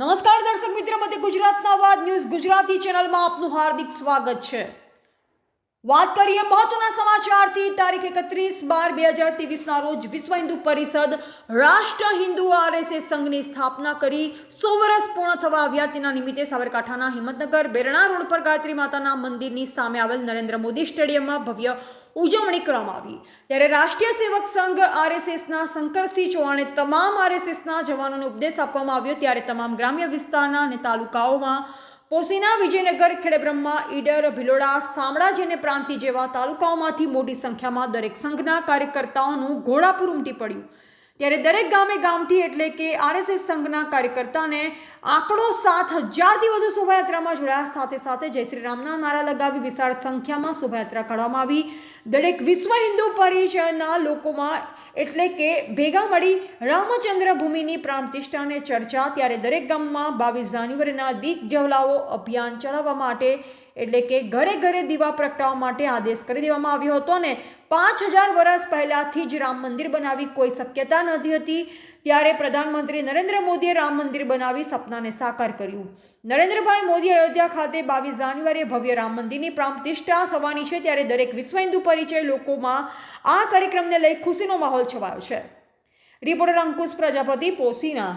નમસ્કાર દર્શક મિત્ર મધ્ય ગુજરાતના વાદ ન્યૂઝ ગુજરાતી ચેનલમાં આપનું હાર્દિક સ્વાગત છે. વાત કરીએ મહત્વના સમાચારથી. તારીખ એકત્રીસ બાર બે હજાર ત્રેવીસના રોજ વિશ્વ હિન્દુ પરિષદ રાષ્ટ્ર હિન્દુ આરએસએસ સંઘની સ્થાપના કરી. સો વર્ષ પૂર્ણ થવા આવ્યા. તેના નિમિત્તે સાબરકાંઠાના હિંમતનગર, બેરણા રોડ પર ગાયત્રી માતાના મંદિરની સામે આવેલ નરેન્દ્ર મોદી સ્ટેડિયમમાં ભવ્ય ઉજવણી કરવામાં આવી. ત્યારે રાષ્ટ્રીય સેવક સંઘ આરએસએસના શંકરસિંહ ચૌહાણે તમામ આરએસએસના જવાનોને ઉપદેશ આપવામાં આવ્યો. ત્યારે તમામ ગ્રામ્ય વિસ્તારના અને તાલુકાઓમાં પોસીના વિજયનગર, ખેડબ્રહ્મા, ઈડર, ભિલોડા શામળાજી અને પ્રાંતિ જેવા તાલુકાઓમાંથી મોટી સંખ્યામાં દરેક સંઘના કાર્યકર્તાઓનું ઘોડાપુર ઉમટી પડ્યું. ત્યારે દરેક ગામે ગામથી એટલે કે આરએસએસ સંઘના કાર્યકર્તાને આંકડો સાત હજારથી વધુ શોભાયાત્રામાં જોડાયા. સાથે સાથે જય શ્રી રામના નારા લગાવી વિશાળ સંખ્યામાં શોભાયાત્રા કાઢવામાં આવી. દરેક વિશ્વ હિન્દુ પરિચયના લોકોમાં એટલે કે ભેગા મળી રામચંદ્ર ભૂમિની પ્રાણપ્રતિષ્ઠા ચર્ચા, ત્યારે દરેક ગામમાં બાવીસ જાન્યુઆરીના દીક જવલાઓ અભિયાન ચલાવવા માટે, એટલે કે ઘરે ઘરે દીવા પ્રગટાવવા માટે આદેશ કરી દેવામાં આવ્યો હતો અને પાંચ હજાર વર્ષ પહેલાંથી જ રામ મંદિર બનાવી કોઈ શક્યતા નથી હતી. ત્યારે પ્રધાનમંત્રી નરેન્દ્ર મોદીએ રામ મંદિર બનાવી સપનાને સાકાર કર્યું. નરેન્દ્રભાઈ મોદી અયોધ્યા ખાતે બાવીસ જાન્યુઆરીએ ભવ્ય રામ મંદિરની પ્રાણ થવાની છે, ત્યારે દરેક વિશ્વ હિન્દુ પરિચય લોકોમાં આ કાર્યક્રમને લઈ ખુશીનો છવાયો છે. રિપોર્ટર અંકુશ પ્રજાપતિ પોસીના